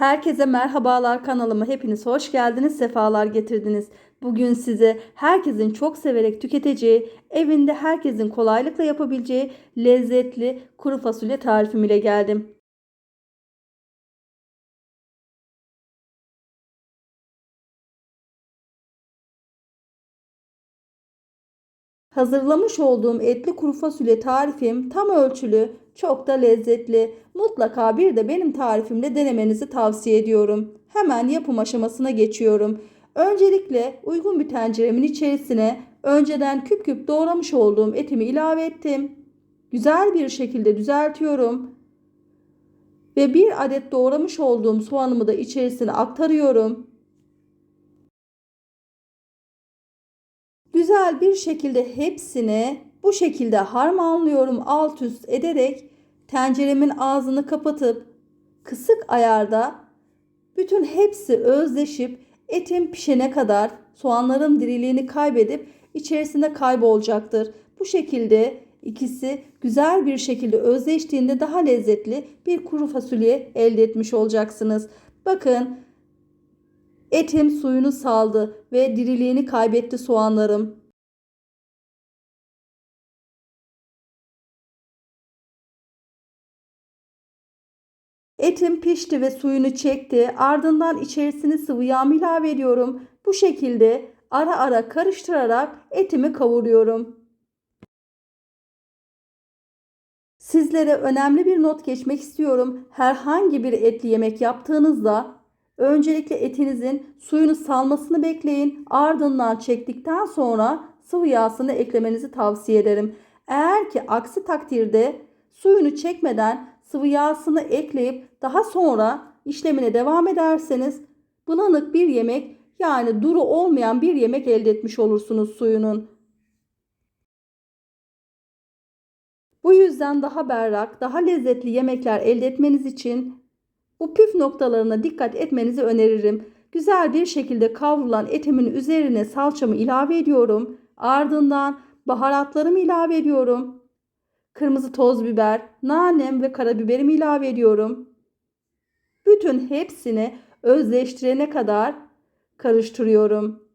Herkese merhabalar kanalıma hepiniz hoş geldiniz, sefalar getirdiniz. Bugün size herkesin çok severek tüketeceği, evinde herkesin kolaylıkla yapabileceği lezzetli kuru fasulye tarifim ile geldim. Hazırlamış olduğum etli kuru fasulye tarifim tam ölçülü, çok da lezzetli. Mutlaka bir de benim tarifimle denemenizi tavsiye ediyorum. Hemen yapım aşamasına geçiyorum. Öncelikle uygun bir tenceremin içerisine önceden küp küp doğramış olduğum etimi ilave ettim. Güzel bir şekilde düzeltiyorum. Ve bir adet doğramış olduğum soğanımı da içerisine aktarıyorum. Güzel bir şekilde hepsini bu şekilde harmanlıyorum alt üst ederek tenceremin ağzını kapatıp kısık ayarda bütün hepsi özleşip etim pişene kadar soğanların diriliğini kaybedip içerisinde kaybolacaktır. Bu şekilde ikisi güzel bir şekilde özleştiğinde daha lezzetli bir kuru fasulye elde etmiş olacaksınız. Bakın etim suyunu saldı ve diriliğini kaybetti soğanlarım. Etim pişti ve suyunu çekti. Ardından içerisine sıvı yağ ilave ediyorum. Bu şekilde ara ara karıştırarak etimi kavuruyorum. Sizlere önemli bir not geçmek istiyorum. Herhangi bir etli yemek yaptığınızda öncelikle etinizin suyunu salmasını bekleyin. Ardından çektikten sonra sıvı yağsını eklemenizi tavsiye ederim. Eğer ki aksi takdirde suyunu çekmeden sıvı yağsını ekleyip daha sonra işlemine devam ederseniz bulanık bir yemek yani duru olmayan bir yemek elde etmiş olursunuz suyunun. Bu yüzden daha berrak, daha lezzetli yemekler elde etmeniz için bu püf noktalarına dikkat etmenizi öneririm. Güzel bir şekilde kavrulan etimin üzerine salçamı ilave ediyorum. Ardından baharatlarımı ilave ediyorum. Kırmızı toz biber, nanem ve karabiberimi ilave ediyorum. Bütün hepsini özleştirene kadar karıştırıyorum.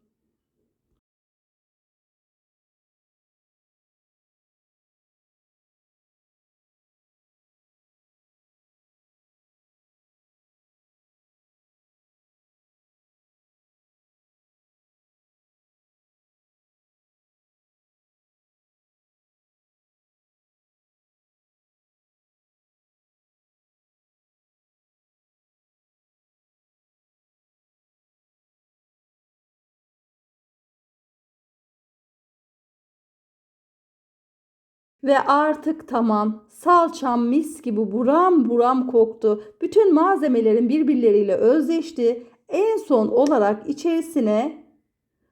Ve artık tamam. Salçam mis gibi buram buram koktu. Bütün malzemelerin birbirleriyle özleşti. En son olarak içerisine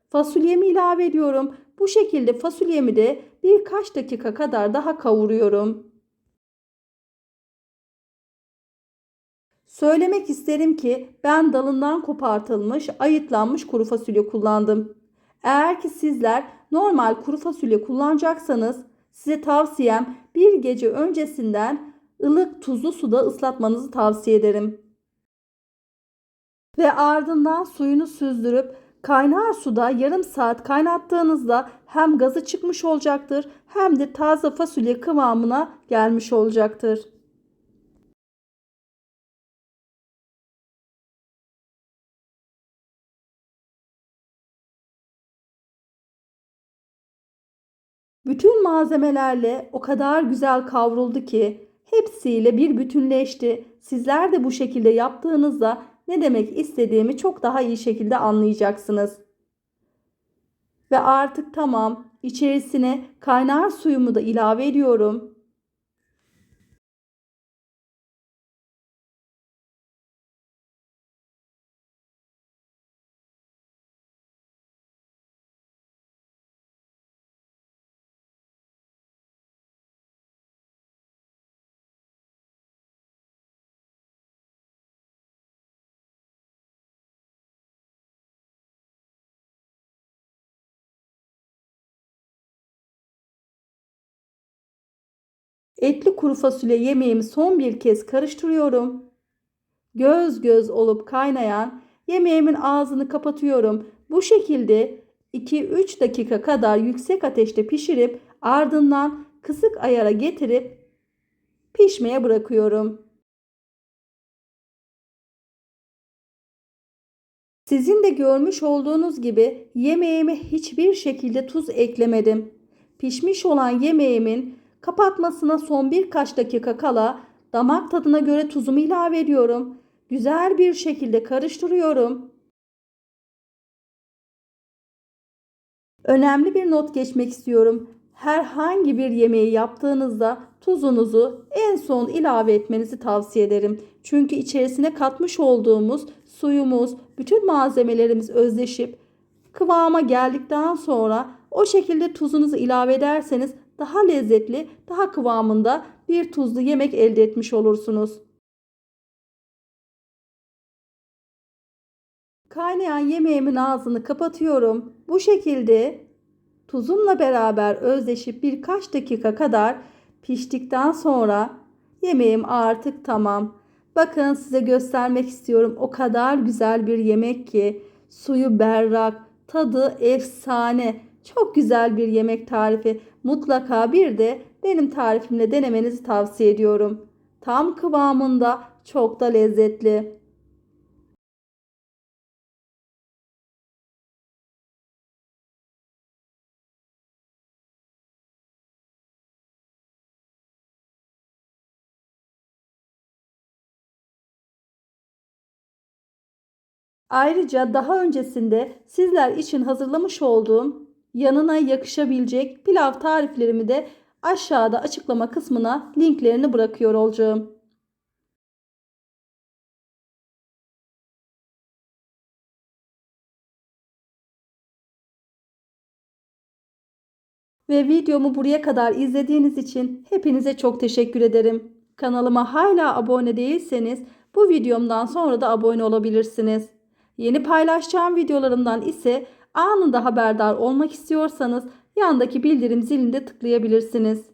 fasulyemi ilave ediyorum. Bu şekilde fasulyemi de birkaç dakika kadar daha kavuruyorum. Söylemek isterim ki ben dalından kopartılmış, ayıtlanmış kuru fasulye kullandım. Eğer ki sizler normal kuru fasulye kullanacaksanız Size tavsiyem bir gece öncesinden ılık tuzlu suda ıslatmanızı tavsiye ederim. Ve ardından suyunu süzdürüp kaynar suda yarım saat kaynattığınızda hem gazı çıkmış olacaktır hem de taze fasulye kıvamına gelmiş olacaktır. Bütün malzemelerle o kadar güzel kavruldu ki hepsiyle bir bütünleşti. Sizler de bu şekilde yaptığınızda ne demek istediğimi çok daha iyi şekilde anlayacaksınız. Ve artık tamam. İçerisine kaynar suyumu da ilave ediyorum. Etli kuru fasulye yemeğimi son bir kez karıştırıyorum. göz göz olup kaynayan yemeğimin ağzını kapatıyorum. Bu şekilde 2-3 dakika kadar yüksek ateşte pişirip ardından kısık ayara getirip pişmeye bırakıyorum. Sizin de görmüş olduğunuz gibi yemeğime hiçbir şekilde tuz eklemedim. Pişmiş olan yemeğimin kapatmasına son birkaç dakika kala damak tadına göre tuzumu ilave ediyorum. Güzel bir şekilde karıştırıyorum. Önemli bir not geçmek istiyorum. Herhangi bir yemeği yaptığınızda tuzunuzu en son ilave etmenizi tavsiye ederim. Çünkü içerisine katmış olduğumuz suyumuz, bütün malzemelerimiz özleşip kıvama geldikten sonra o şekilde tuzunuzu ilave ederseniz daha lezzetli, daha kıvamında bir tuzlu yemek elde etmiş olursunuz. Kaynayan yemeğimin ağzını kapatıyorum. Bu şekilde tuzumla beraber özleşip birkaç dakika kadar piştikten sonra yemeğim artık tamam. Bakın size göstermek istiyorum. O kadar güzel bir yemek ki suyu berrak, tadı efsane. Çok güzel bir yemek tarifi. Mutlaka bir de benim tarifimle denemenizi tavsiye ediyorum. Tam kıvamında, çok da lezzetli. Ayrıca daha öncesinde sizler için hazırlamış olduğum yanına yakışabilecek pilav tariflerimi de aşağıda açıklama kısmına linklerini bırakıyor olacağım. Ve videomu buraya kadar izlediğiniz için hepinize çok teşekkür ederim. Kanalıma hala abone değilseniz bu videomdan sonra da abone olabilirsiniz. Yeni paylaşacağım videolarımdan ise anında haberdar olmak istiyorsanız yandaki bildirim zilinde tıklayabilirsiniz.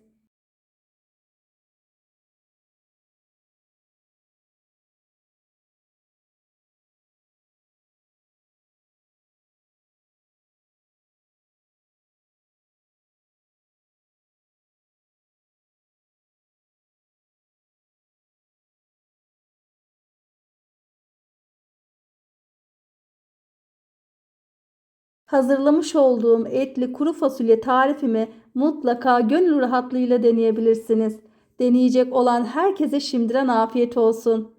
Hazırlamış olduğum etli kuru fasulye tarifimi mutlaka gönül rahatlığıyla deneyebilirsiniz. Deneyecek olan herkese şimdiden afiyet olsun.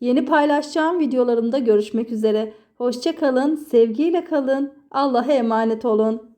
Yeni paylaşacağım videolarımda görüşmek üzere. Hoşçakalın, sevgiyle kalın, Allah'a emanet olun.